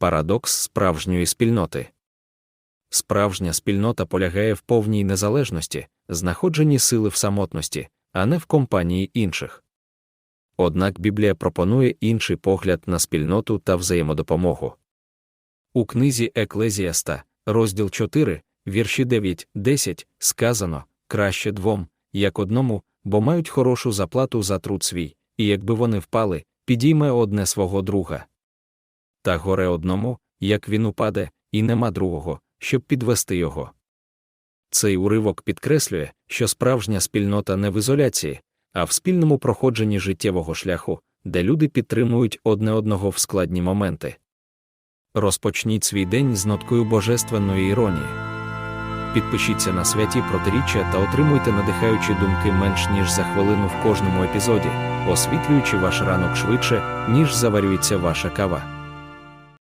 Парадокс справжньої спільноти. Справжня спільнота полягає в повній незалежності, знаходженні сили в самотності, а не в компанії інших. Однак Біблія пропонує інший погляд на спільноту та взаємодопомогу. У книзі Еклезіаста, розділ 4, вірші 9, 10, сказано краще двом, як одному, бо мають хорошу заплату за труд свій, і якби вони впали, підійме одне свого друга. Та горе одному, як він упаде, і нема другого, щоб підвести його. Цей уривок підкреслює, що справжня спільнота не в ізоляції, а в спільному проходженні життєвого шляху, де люди підтримують одне одного в складні моменти. Розпочніть свій день з ноткою божественної іронії. Підпишіться на святі протиріччя та отримуйте надихаючі думки менш ніж за хвилину в кожному епізоді, освітлюючи ваш ранок швидше, ніж заварюється ваша кава.